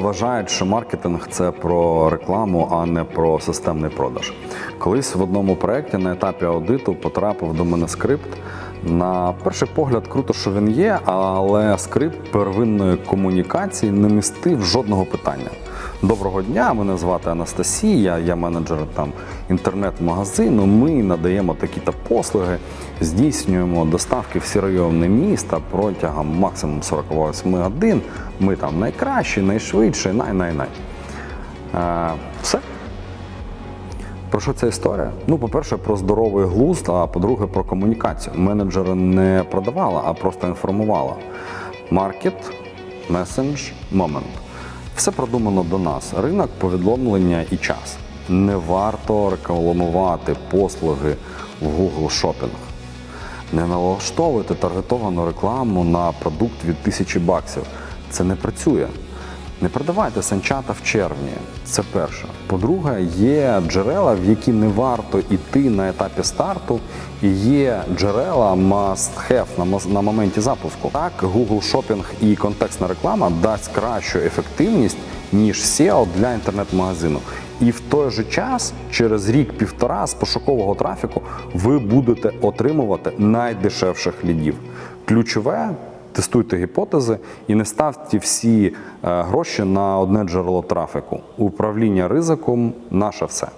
вважають, що маркетинг це про рекламу, а не про системний продаж. Колись в одному проєкті на етапі аудиту потрапив до мене скрипт. На перший погляд, круто, що він є, але скрипт первинної комунікації не містив жодного питання. Доброго дня, мене звати Анастасія, я менеджер там інтернет-магазину. Ми надаємо такі-то послуги, здійснюємо доставки в райони міста протягом максимум 48 годин. Ми там найкращі, найшвидші, най-най-най. Е, все. Про що ця історія? Ну, по-перше, про здоровий глузд, а по-друге, про комунікацію. Менеджери не продавала, а просто інформувала. Маркет, месендж, момент. Все продумано до нас. Ринок, повідомлення і час. Не варто рекламувати послуги в Google Shopping. Не налаштовуйте таргетовану рекламу на продукт від тисячі баксів. Це не працює. Не продавайте санчата в червні. Це перше. По-друге, є джерела, в які не варто йти на етапі старту, і є джерела must have на, на моменті запуску. Так, Google Shopping і контекстна реклама дасть кращу ефективність, ніж SEO для інтернет-магазину. І в той же час, через рік-півтора з пошукового трафіку, ви будете отримувати найдешевших лідів. Ключове Тестуйте гіпотези і не ставте всі е, гроші на одне джерело трафіку. Управління ризиком наше все.